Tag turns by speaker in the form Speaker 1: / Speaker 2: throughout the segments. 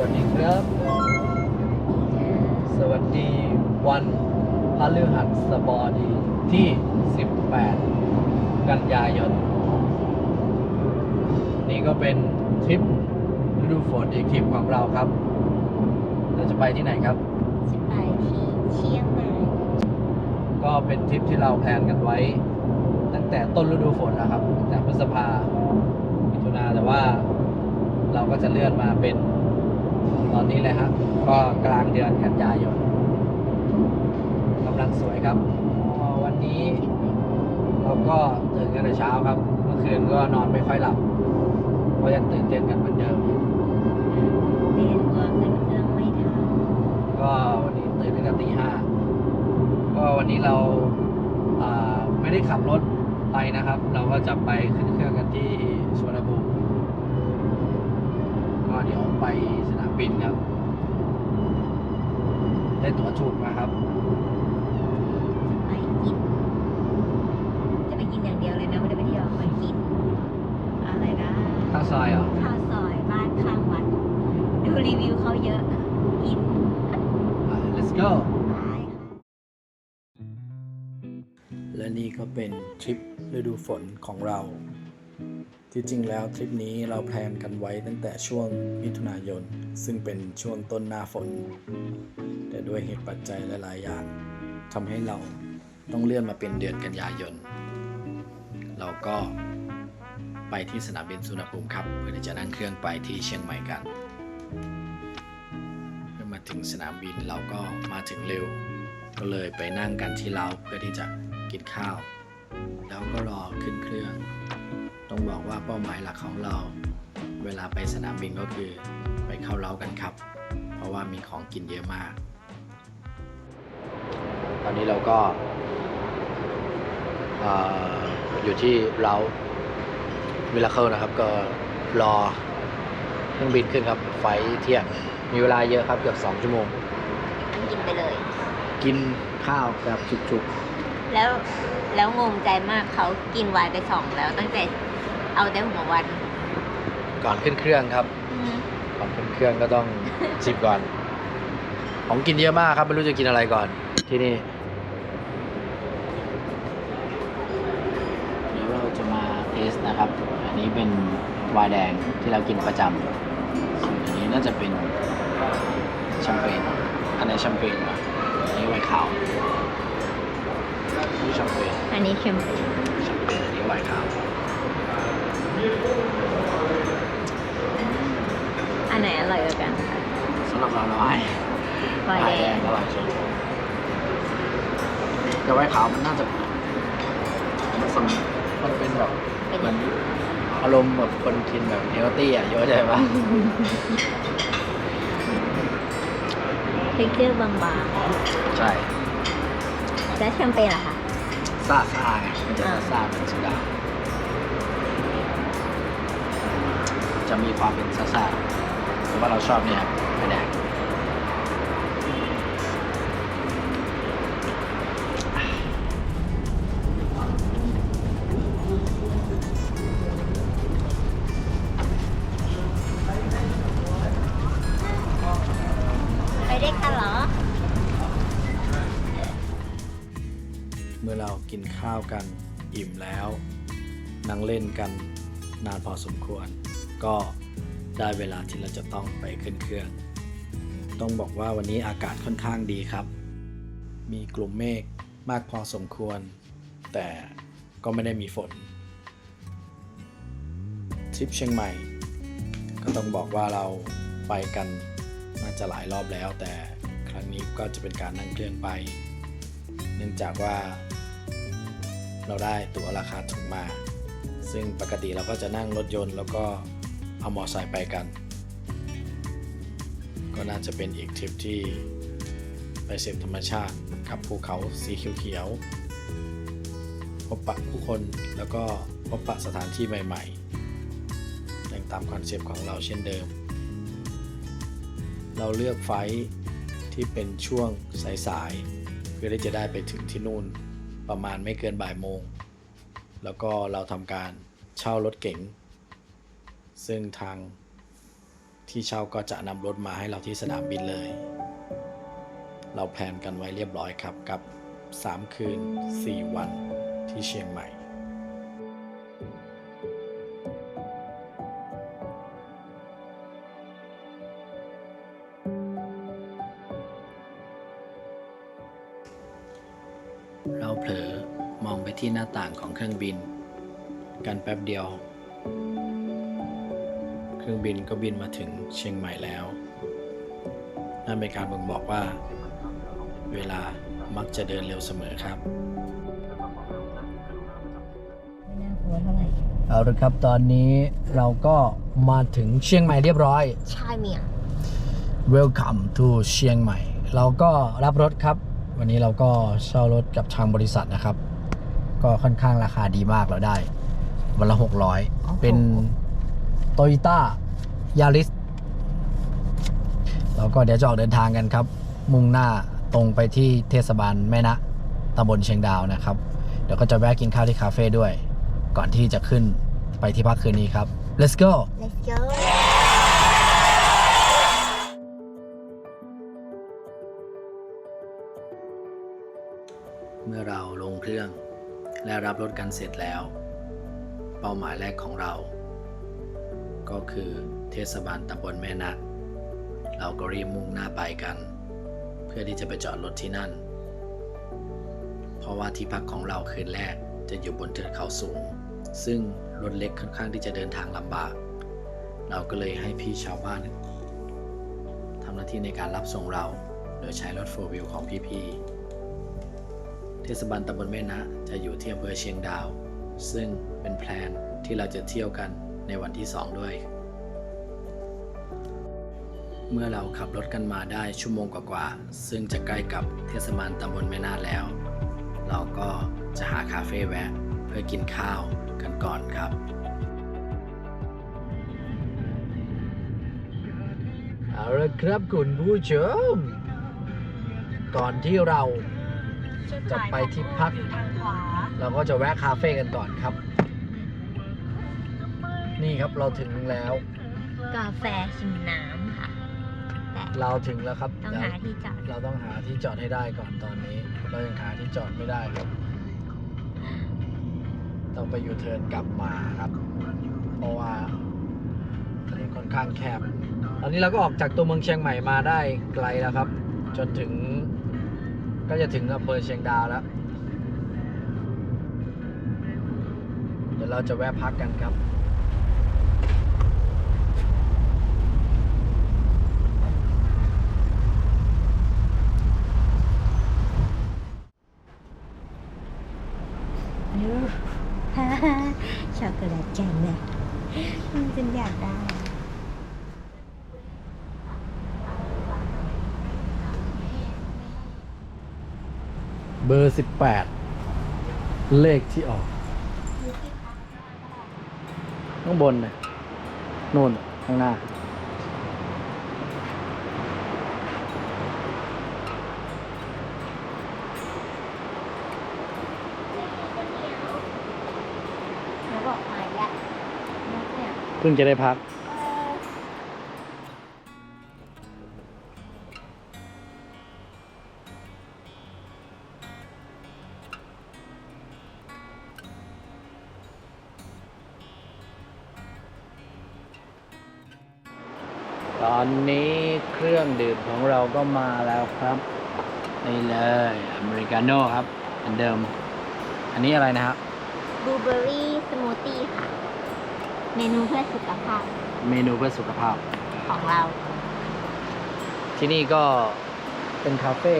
Speaker 1: วัสดีครับ สวัสดีวันพฤหัสบดีที่ 18 กันยายน นี่ก็เป็นทริปฤดูฝนอีกทริปของเราครับ เราจะไปที่ไหนครับ
Speaker 2: จะไปที่เชียงใหม่
Speaker 1: ก็เป็นทริปที่เราแพลนกันไว้ ตั้งแต่ต้นฤดูฝนนะครับตั้งแต่พฤษภามิถุนาแต่ว่าเราก็จะเลื่อนมาเป็น ตอนนี้เลยฮะก็กลางเดือนกันยายนกำลังสวยครับวันนี้เราก็ตื่นกันแต่เช้าครับ เมื่อคืนก็นอนไม่ค่อยหลับก็ยังตื่นเต้นกันเหมือนเดิมก็วันนี้ตื่นตั้งแต่ตีห้าก็วันนี้เราไม่ได้ขับรถไปนะครับ เราก็จะไปขึ้นเครื่องกันที่สวนภูมิ ไปสนามบินครับ ได้ตั๋วถูกนะครับ
Speaker 2: ไปกิน จะไปกินอย่างเดียวเลยนะไม่ได้ไปเที่ยวไปกิน อะไรนะ
Speaker 1: ข้าวซอยเหรอ
Speaker 2: ข้าวซอยบ้านข้างวัด ดูรีวิวเขาเยอะ กิน
Speaker 1: อะ let's go
Speaker 2: ไปค่ะ
Speaker 1: และนี่ก็เป็นทริปฤดูฝนของเรา ที่จริงแล้วทริปนี้เราแพลนกันไว้ตั้งแต่ช่วงมิถุนายน ซึ่งเป็นช่วงต้นหน้าฝน แต่ด้วยเหตุปัจจัยหลาย ๆ อย่างทำให้เราต้องเลื่อนมาเป็นเดือนกันยายน เราก็ไปที่สนามบินสุวรรณภูมิครับ เพื่อที่จะนั่งเครื่องไปที่เชียงใหม่กันเมื่อมาถึงสนามบินเราก็มาถึงเร็ว ก็เลยไปนั่งกันที่เล้าเพื่อที่จะกินข้าว แล้วก็รอขึ้นเครื่อง ต้องบอกว่าเป้าหมายหลักของเรา เวลาไปสนามบินก็คือไปเข้าเล้ากันครับ เพราะว่ามีของกินเยอะมาก ตอนนี้เราก็เอ่ออยู่ที่เล้าวิลาเคิลนะครับก็รอเครื่องบินขึ้นครับไฟล์เที่ยงมีเวลาเยอะครับเกือบ2ชั่วโมง
Speaker 2: กินไปเลย
Speaker 1: กินข้าวแบบจุก
Speaker 2: แล้วแล้วงงใจมากเขากินไวน์ไปสองแล้วตั้งแต่ เอาแต่หัววัน
Speaker 1: ๆก่อนขึ้นเครื่องครับ
Speaker 2: อืม
Speaker 1: ก่อนขึ้นเครื่องก็ต้องจิบก่อน ของกินเยอะมากครับ ไม่รู้จะกินอะไรก่อน ที่นี่เดี๋ยวเราจะมาเทสนะครับ อันนี้เป็นไวน์แดงที่เรากินประจำส่วนอันนี้น่าจะเป็นแชมเปญอันไหนแชมเปญวะอันนี้ไวน์ขาวนี่แชมเปญ
Speaker 2: อันนี้เค็มเปญ
Speaker 1: แชมเปญอันนี้ไวน์ขาว
Speaker 2: อันไหนอร่อยกว่ากันคะ
Speaker 1: สำหรับเราเราให้
Speaker 2: ไวน์แดง
Speaker 1: อร่อยสุดแต่ไวน์ขาวมันน่าจะมันสมมันเป็นแบบ
Speaker 2: เป็น
Speaker 1: มันอารมณ์แบบคนกินแบบเฮลตี้อะเยอะใจปะ
Speaker 2: เท็กเจอร์บาง
Speaker 1: ใช่
Speaker 2: ๆแล้วแชมเปญล่ะคะ
Speaker 1: ซ่าซ่าไงมันจะ
Speaker 2: อ่า
Speaker 1: ซ่าเป็นสุดา มีความเป็นซ่าซ่าแต่ว่าเราชอบเนี่ยครับไม่แดง
Speaker 2: ไปได้กันเหรอ
Speaker 1: เมื่อเรากินข้าวกันอิ่มแล้ว นั่งเล่นกันนานพอสมควร ก็ได้เวลาที่เราจะต้องไปขึ้นเครื่อง ต้องบอกว่าวันนี้อากาศค่อนข้างดีครับ มีกลุ่มเมฆมากพอสมควร แต่ก็ไม่ได้มีฝนทริปเชียงใหม่ ก็ต้องบอกว่าเราไปกันน่าจะหลายรอบแล้ว แต่ครั้งนี้ก็จะเป็นการนั่งเครื่องไป เนื่องจากว่า เราได้ตั๋วราคาถูกมา ซึ่งปกติเราก็จะนั่งรถยนต์แล้วก็ เอามอไซค์ไปกัน ก็น่าจะเป็นอีกทริปที่ไปเสพธรรมชาติกับภูเขาสีเขียวๆพบปะผู้คนแล้วก็พบปะสถานที่ใหม่ๆยังตามคอนเซปต์ของเราเช่นเดิม เราเลือกไฟที่เป็นช่วงสายๆเพื่อที่จะได้ไปถึงที่นู่นประมาณไม่เกินบ่ายโมง แล้วก็เราทำการเช่ารถเก๋ง ซึ่งทางที่เช่าก็จะนำรถมาให้เราที่สนามบินเลย เราแพลนกันไว้เรียบร้อยครับกับ
Speaker 3: 3 คืน 4 วันที่เชียงใหม่เราเผลอมองไปที่หน้าต่างของเครื่องบิน กันแป๊บเดียว รื่องบินก็บินมาถึงเชียงใหม่แล้ว นั่นเป็นการบ่งบอกว่า เวลามักจะเดินเร็วเสมอครับ
Speaker 2: ไม่น่ากลัวเท่าไหร่
Speaker 1: เอาละครับตอนนี้เราก็มาถึงเชียงใหม่เรียบร้อย
Speaker 2: ใช่เมีย
Speaker 1: Welcome to เชียงใหม่ เราก็รับรถครับ วันนี้เราก็เช่ารถกับทางบริษัทนะครับ ก็ค่อนข้างราคาดีมากเราได้ วันละ 600 เป็น Toyota Yaris เราก็เดี๋ยวจะออกเดินทางกันครับ มุ่งหน้าตรงไปที่เทศบาลแม่นะตำบลเชียงดาวนะครับ เดี๋ยวก็จะแวะกินข้าวที่คาเฟ่ด้วย ก่อนที่จะขึ้นไปที่พักคืนนี้ครับ let's go
Speaker 2: let's go
Speaker 3: เมื่อเราลงเครื่องและรับรถกันเสร็จแล้ว เป้าหมายแรกของเรา ก็คือเทศบาลตำบลแม่นะเราก็รีบมุ่งหน้าไปกัน เพื่อที่จะไปจอดรถที่นั่น เพราะว่าที่พักของเราคืนแรกจะอยู่บนเทือกเขาสูง ซึ่งรถเล็กค่อนข้างที่จะเดินทางลำบาก เราก็เลยให้พี่ชาวบ้านทำหน้าที่ในการรับส่งเรา โดยใช้รถโฟวิวของพี่ๆเทศบาลตำบลแม่นะจะอยู่ที่อำเภอเชียงดาว ซึ่งเป็นแพลนที่เราจะเที่ยวกัน ในวันที่ 2 ด้วย เมื่อเราขับรถกันมาได้ชั่วโมงกว่าๆ ซึ่งจะใกล้กับเทศบาลตำบลแม่นาแล้ว เราก็จะหาคาเฟ่แวะเพื่อกินข้าวกันก่อนครับ
Speaker 1: เอาละครับคุณผู้ชม ก่อนที่เราจะไปที่พัก
Speaker 2: อยู่ทางขวา
Speaker 1: เราก็จะแวะคาเฟ่กันก่อนครับ นี่ครับเราถึงแล้ว
Speaker 2: กาแฟชิมน้ำค่ะแต่
Speaker 1: เราถึงแล้วครับ
Speaker 2: ต้อง
Speaker 1: เดี๋ยว
Speaker 2: หาที่จอด
Speaker 1: เราต้องหาที่จอดให้ได้ก่อนตอนนี้ เรายังหาที่จอดไม่ได้ครับ ต้องไปยูเทิร์นกลับมาครับ เพราะว่าถนนค่อนข้างแคบ ตอนนี้เราก็ออกจากตัวเมืองเชียงใหม่มาได้ไกลแล้วครับ จนถึง ก็จะถึงอำเภอเชียงดาวแล้ว เดี๋ยวเราจะแวะพักกันครับ
Speaker 2: ดูฮ่าฮ่า ช็อกโกแลตจังเลยมันจนอยากได้
Speaker 1: เบอร์สิบแปดเลขที่ออก ข้างบนเนี่ยนู่นข้างหน้า
Speaker 2: แล้วบอกมาอีกแล้วนกเนี่ย
Speaker 1: เพิ่งจะได้พัก ตอนนี้เครื่องดื่มของเราก็มาแล้วครับ นี่เลยอเมริกาโน่ครับเหมือนเดิม อันนี้อะไรนะครับ
Speaker 2: บลูเบอร์รี่สมูทตี้ค่ะ เมนูเพื่อสุขภาพ
Speaker 1: เมนูเพื่อสุขภาพ
Speaker 2: ของเรา
Speaker 1: ที่นี่ก็เป็นคาเฟ่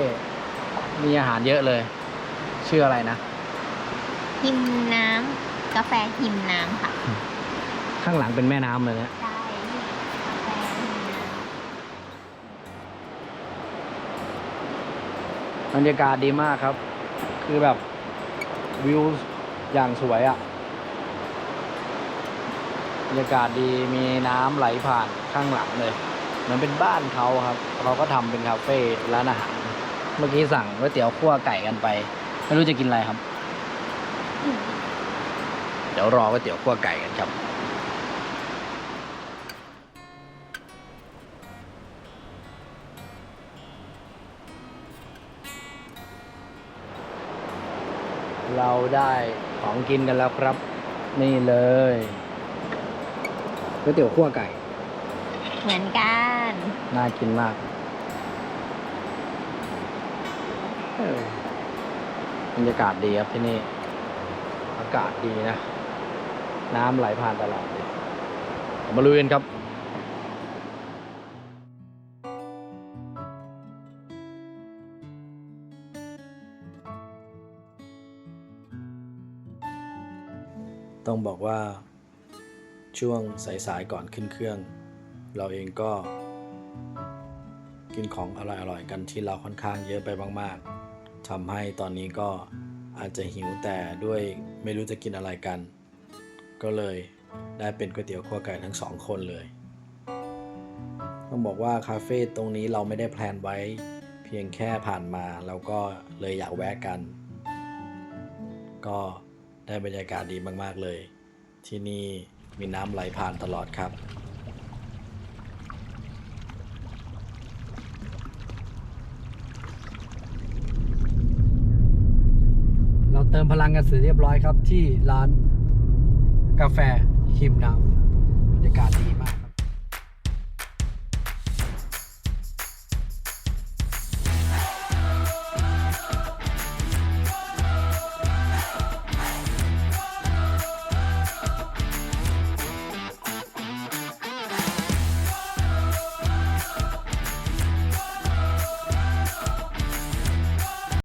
Speaker 1: มีอาหารเยอะเลย ชื่ออะไรนะ
Speaker 2: หิมน้ำกาแฟหิมน้ำค่ะ
Speaker 1: ข้างหลังเป็นแม่น้ำเลยเนี่ย
Speaker 2: ใช่
Speaker 1: บรรยากาศดีมากครับ คือแบบวิวอย่างสวยอะ่ะบรรยากาศดีมีน้ำไหลผ่านข้างหลังเลยเหมือนเป็นบ้านเขาครับเขาก็ทำเป็นคาเฟ่ร้านอาหาร เมื่อกี้สั่งก๋วยเตี๋ยวคั่วไก่กันไป ไม่รู้จะกินอะไรครับ เดี๋ยวรอก๋วยเตี๋ยวคั่วไก่กันครับ เราได้ของกินกันแล้วครับ นี่เลยก๋วยเตี๋ยวขั้วไก่
Speaker 2: เหมือนกัน
Speaker 1: น่ากินมากเออบรรยากาศดีครับที่นี่ อากาศดีนะ น้ำไหลผ่านตลอดเลยเรามาลุยกันครับ ต้องบอกว่าช่วงสายๆก่อนขึ้นเครื่อง เราเองก็กินของอร่อยๆกันที่เราค่อนข้างเยอะไปมากๆทำให้ตอนนี้ก็อาจจะหิวแต่ด้วยไม่รู้จะกินอะไรกัน ก็เลยได้เป็นก๋วยเตี๋ยวขั้วไก่ทั้งสองคนเลย ต้องบอกว่าคาเฟ่ตรงนี้เราไม่ได้แพลนไว้เพียงแค่ผ่านมาเราก็เลยอยากแวะกัน ก็ ได้บรรยากาศดีมาก ๆ เลย ที่นี่มีน้ำไหลผ่านตลอดครับ
Speaker 4: เราเติมพลังกันเสร็จเรียบร้อยครับที่ร้านกาแฟหิมน้ำ